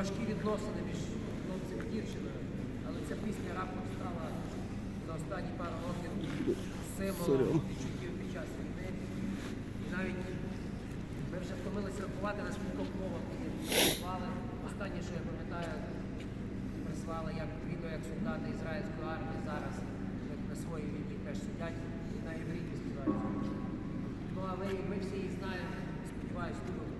важкі відносини між хлопцем і дівчиною, але ця пісня раптом стала за останні пару років символом відчуттів під час війни. І навіть ми вже втомилися рахувати на скількох мовах її прислали. Останнє, що я пам'ятаю, прислали як відео, як солдати ізраїльської армії зараз на своїй війні теж сидять і на єврейській співають. Ну але ми всі її знаємо, сподіваюся, тут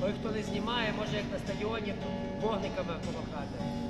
Той, хто не знімає, може як на стадіоні вогниками помахати.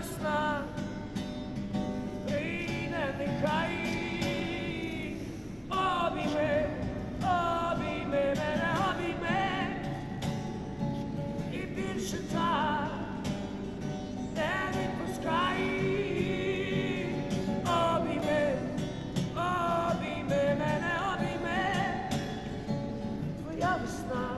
весна прийде нехай. Обійми, обійми мене, обійми, і більше так не відпускай. Обійми, обійми мене, обійми, твоя весна